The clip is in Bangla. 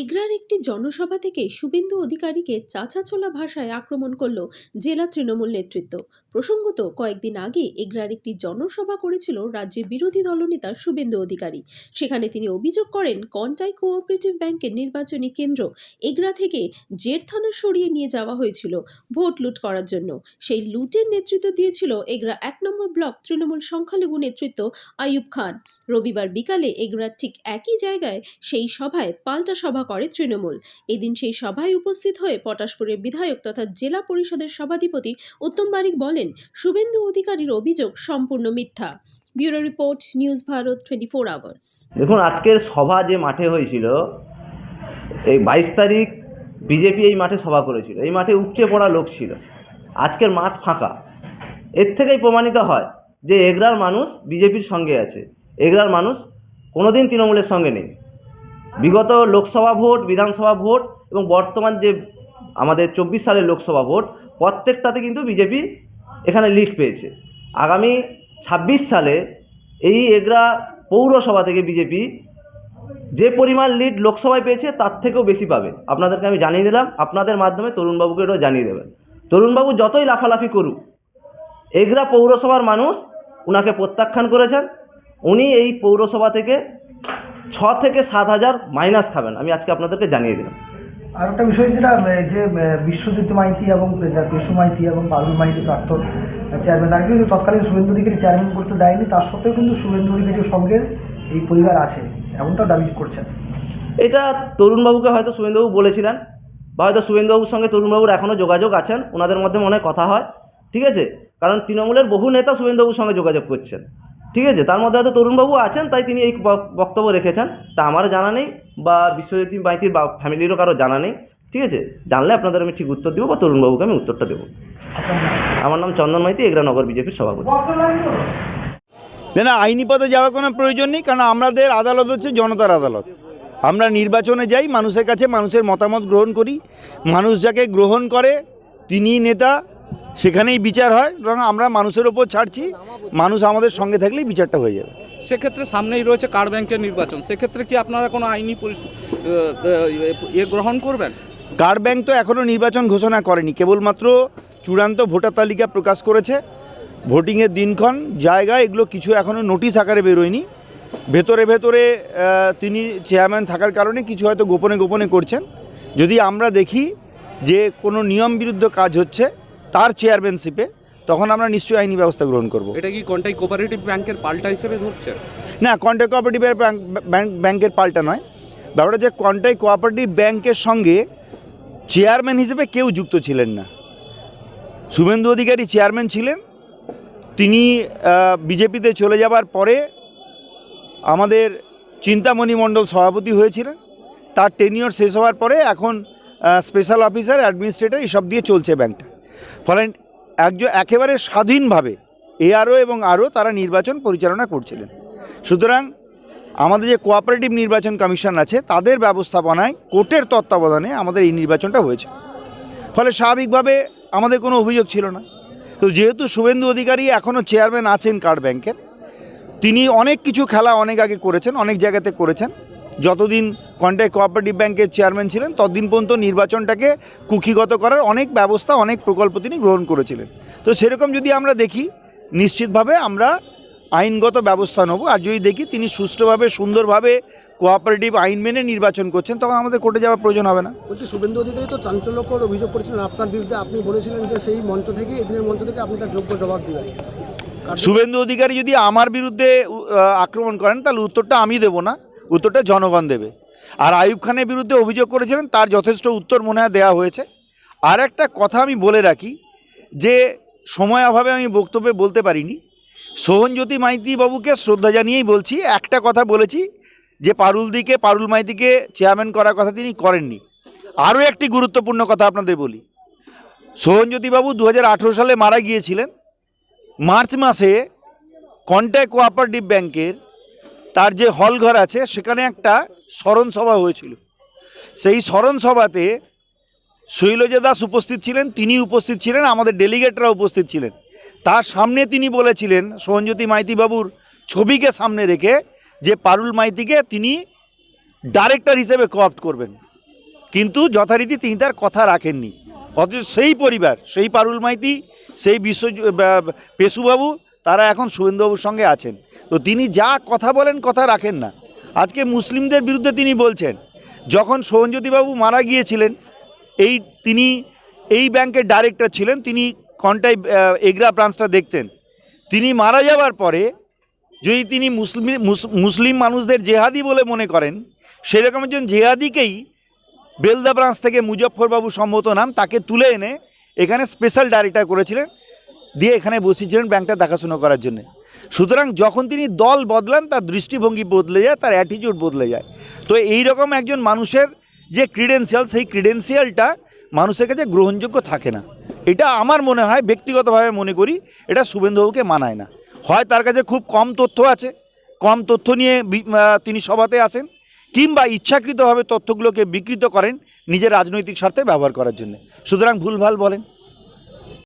এগরার একটি জনসভা থেকে শুভেন্দু অধিকারীকে চাঁচাছোলা ভাষায় আক্রমণ করল জেলা তৃণমূল নেতৃত্ব। প্রসঙ্গত, কয়েকদিন আগে এগরার একটি জনসভা করেছিল রাজ্যের বিরোধী দলনেতা শুভেন্দু অধিকারী। সেখানে তিনি অভিযোগ করেন, কন্টাই কোঅপারেটিভ ব্যাংকের নির্বাচনী কেন্দ্র এগরা থেকে জের থানা সরিয়ে নিয়ে যাওয়া হয়েছিল ভোট লুট করার জন্য। সেই লুটের নেতৃত্ব দিয়েছিল এগরা এক নম্বর ব্লক তৃণমূল সংখ্যালঘু নেতৃত্ব আইয়ুব খান। রবিবার বিকালে এগরার ঠিক একই জায়গায় সেই সভায় পাল্টা সভা করে তৃণমূল। এদিন সেই সভায় উপস্থিত হয়ে পটাশপুরের বিধায়ক তথা জেলা পরিষদের সভাধিপতি উত্তম বারিক বলেন, শুভেন্দু অধিকারীর অভিযোগ সম্পূর্ণ মিথ্যা। Bureau report, news Bharat twenty four hours দেখুন, আজকের সভা যে মাঠে হয়েছিল, এই বাইশ তারিখ বিজেপি এই মাঠে সভা করেছিল। এই মাঠে উপচে পড়া লোক ছিল। আজকের মাঠ ফাঁকা। এর থেকেই প্রমাণিত হয় যে এগরার মানুষ বিজেপির সঙ্গে আছে। এগরার মানুষ কোনোদিন তৃণমূলের সঙ্গে নেই। বিগত লোকসভা ভোট, বিধানসভা ভোট এবং বর্তমান যে আমাদের চব্বিশ সালের লোকসভা ভোট, প্রত্যেকটাতে কিন্তু বিজেপি এখানে লিড পেয়েছে। আগামী ছাব্বিশ সালে এই এগরা পৌরসভা থেকে বিজেপি যে পরিমাণ লিড লোকসভায় পেয়েছে, তার থেকেও বেশি পাবে। আপনাদেরকে আমি জানিয়ে দিলাম, আপনাদের মাধ্যমে তরুণবাবুকে এটাও জানিয়ে দেবেন। তরুণবাবু যতই লাফালাফি করুক, এগরা পৌরসভার মানুষ উনাকে প্রত্যাখ্যান করেছেন। উনি এই পৌরসভা থেকে ছ থেকে সাত হাজার মাইনাস খাবেন। আমি আজকে আপনাদেরকে জানিয়ে দিলাম। আর একটা বিষয় যেটা যে বিশ্বজিৎ মাইতি এবং পেশু মাইতি এবং পারুল মাইতি প্রাক্তন চেয়ারম্যান তাকে কিন্তু তৎকালীন শুভেন্দু অধিকারী চেয়ারম্যান করতে দেয়নি। তার সত্ত্বেও কিন্তু শুভেন্দু অধিকারীর সঙ্গে এই পরিবার আছে এমনটা দাবি করছেন। এটা তরুণবাবুকে হয়তো শুভেন্দুবাবু বলেছিলেন বা হয়তো শুভেন্দুবাবুর সঙ্গে তরুণবাবুর এখনও যোগাযোগ আছেন ওনাদের মধ্যে মনে কথা হয়। ঠিক আছে? কারণ তৃণমূলের বহু নেতা শুভেন্দুবাবুর সঙ্গে যোগাযোগ করছেন। ঠিক আছে, তার মধ্যে হয়তো তরুণবাবু আছেন, তাই তিনি এই বক্তব্য রেখেছেন। তা আমারও জানা নেই, বা বিশ্বজিৎ মাইতির বা ফ্যামিলিরও কারও জানা নেই। ঠিক আছে, জানলে আপনাদের আমি ঠিক উত্তর দেবো, বা তরুণবাবুকে আমি উত্তরটা দেবো। আমার নাম চন্দন মাইতি এগরানগর বিজেপির সভাপতি। না আইনি পথে যাওয়ার কোনো প্রয়োজন নেই, কারণ আমাদের আদালত হচ্ছে জনতার আদালত। আমরা নির্বাচনে যাই, মানুষের কাছে মানুষের মতামত গ্রহণ করি। মানুষ যাকে গ্রহণ করে তিনি নেতা সেখানেই বিচার হয় এবং আমরা মানুষের ওপর ছাড়ছি মানুষ আমাদের সঙ্গে থাকলেই বিচারটা হয়ে যাবে। সেক্ষেত্রে সামনেই রয়েছে কার ব্যাংকের নির্বাচন। সেক্ষেত্রে কি আপনারা কোনো আইনি ইয়ে গ্রহণ করবেন? কার ব্যাংক তো এখনও নির্বাচন ঘোষণা করেনি কেবলমাত্র চূড়ান্ত ভোটার তালিকা প্রকাশ করেছে। ভোটিংয়ের দিনক্ষণ জায়গা এগুলো কিছু এখনও নোটিশ আকারে বেরোয়নি। ভেতরে ভেতরে তিনি চেয়ারম্যান থাকার কারণে কিছু হয়তো গোপনে গোপনে করছেন। যদি আমরা দেখি যে কোনো নিয়ম বিরুদ্ধ কাজ হচ্ছে তার চেয়ারম্যানশিপে তখন আমরা নিশ্চয়ই আইনি ব্যবস্থা গ্রহণ করব। এটা কি কন্টাই কোপারেটিভ ব্যাংকের পাল্টা হিসেবে ধরছে? না কন্টাই কোঅপারেটিভের ব্যাংক ব্যাংক ব্যাংকের পাল্টা নয়। ব্যাপারটা যে কন্টাই কোঅপারেটিভ ব্যাংকের সঙ্গে চেয়ারম্যান হিসেবে কেউ যুক্ত ছিলেন না। শুভেন্দু অধিকারী চেয়ারম্যান ছিলেন। তিনি বিজেপিতে চলে যাবার পরে আমাদের চিন্তামণি মণ্ডল সভাপতি হয়েছিলেন। তার টেনিয়র শেষ হওয়ার পরে এখন স্পেশাল অফিসার অ্যাডমিনিস্ট্রেটর এসব দিয়ে চলছে ব্যাংকটা ফলে একজন একেবারে স্বাধীনভাবে এআরও এবং আরও তারা নির্বাচন পরিচালনা করছিলেন। সুতরাং আমাদের যে কোঅপারেটিভ নির্বাচন কমিশন আছে, তাদের ব্যবস্থাপনায় কোর্টের তত্ত্বাবধানে আমাদের এই নির্বাচনটা হয়েছে। ফলে স্বাভাবিকভাবে আমাদের কোনো অভিযোগ ছিল না। তো যেহেতু শুভেন্দু অধিকারী এখনও চেয়ারম্যান আছেন কার্ড ব্যাংকের, তিনি অনেক কিছু খেলা অনেক আগে করেছেন, অনেক জায়গাতে করেছেন। যতদিন কন্ট্যাক্ট কোঅপারেটিভ ব্যাংকের চেয়ারম্যান ছিলেন ততদিন পর্যন্ত নির্বাচনটাকে কুক্ষিগত করার অনেক ব্যবস্থা অনেক প্রকল্প তিনি গ্রহণ করেছিলেন। তো সেরকম যদি আমরা দেখি নিশ্চিতভাবে আমরা আইনগত ব্যবস্থা নেব। আর যদি দেখি তিনি সুষ্ঠুভাবে সুন্দরভাবে কোঅপারেটিভ আইন মেনে নির্বাচন করছেন তখন আমাদের কোর্টে যাওয়ার প্রয়োজন হবে না। বলছি শুভেন্দু অধিকারী তো চাঞ্চল্যকর অভিযোগ করেছিলেন আপনার বিরুদ্ধে। আপনি বলেছিলেন যে সেই মঞ্চ থেকে এদিনের মঞ্চ থেকে আপনি তার যোগ্য জবাব দিবেন। শুভেন্দু অধিকারী যদি আমার বিরুদ্ধে আক্রমণ করেন তাহলে উত্তরটা আমি দেবো না। উত্তরটা জনগণ দেবে। আর আইয়ুব খানের বিরুদ্ধে অভিযোগ করেছিলেন, তার যথেষ্ট উত্তর মনে হয় দেওয়া হয়েছে। আর একটা কথা আমি বলে রাখি, যে সময় অভাবে আমি বক্তব্যে বলতে পারিনি, সোহনজ্যোতি মাইতি বাবুকে শ্রদ্ধা জানিয়েই বলছি, একটা কথা বলেছি, যে পারুলদিকে পারুল মাইতিকে চেয়ারম্যান করার কথা তিনি করেননি। আরও একটি গুরুত্বপূর্ণ কথা আপনাদের বলি, সোহনজ্যোতিবাবু দু হাজার আঠেরো সালে মারা গিয়েছিলেন, মার্চ মাসে কন্ট্যাক্ট কোঅপারেটিভ ব্যাংকের তার যে হল ঘর আছে, সেখানে একটা স্মরণ সভা হয়েছিল। সেই স্মরণ সভাতে শৈলজা দাস উপস্থিত ছিলেন, তিনি উপস্থিত ছিলেন, আমাদের ডেলিগেটরা উপস্থিত ছিলেন। তার সামনে তিনি বলেছিলেন সোহনজ্যোতি মাইতিবাবুর ছবিকে সামনে রেখে যে পারুল মাইতিকে তিনি ডাইরেক্টর হিসেবে কোঅপ্ট করবেন। কিন্তু যথারীতি তিনি তার কথা রাখেননি। অথচ সেই পরিবার, সেই পারুল মাইতি, সেই বিশ্ব পেশুবাবু তারা এখন শুভেন্দুবাবুর সঙ্গে আছেন। তো তিনি যা কথা বলেন, কথা রাখেন না। আজকে মুসলিমদের বিরুদ্ধে তিনি বলছেন, যখন সোহনজ্যোতিবাবু মারা গিয়েছিলেন, এই তিনি এই ব্যাংকের ডাইরেক্টর ছিলেন, তিনি কন্টাই এগরা ব্রাঞ্চটা দেখতেন। তিনি মারা যাওয়ার পরে যদি তিনি মুসলিম মুসলিম মানুষদের জেহাদি বলে মনে করেন, সেরকম একজন জেহাদিকেই বেলদা ব্রাঞ্চ থেকে মুজফ্ফরবাবু সম্মত নাম তাকে তুলে এনে এখানে স্পেশাল ডাইরেক্টর করেছিলেন। দিয়ে এখানে বসিয়েছিলেন ব্যাংকটা দেখাশোনা করার জন্য। সুতরাং যখন তিনি দল বদলান, তার দৃষ্টিভঙ্গি বদলে যায়, তার অ্যাটিটিউড বদলে যায়। তো এই রকম একজন মানুষের যে ক্রিডেন্সিয়াল সেই ক্রিডেন্সিয়ালটা মানুষের কাছে গ্রহণযোগ্য থাকে না। এটা আমার মনে হয়, ব্যক্তিগতভাবে মনে করি, এটা শুভেন্দুবাবুকে মানায় না। হয় তার কাছে খুব কম তথ্য আছে, কম তথ্য নিয়ে তিনি সভাতে আসেন, কিংবা ইচ্ছাকৃতভাবে তথ্যগুলোকে বিকৃত করেন নিজের রাজনৈতিক স্বার্থে ব্যবহার করার জন্য। সুতরাং ভুলভাল বলেন।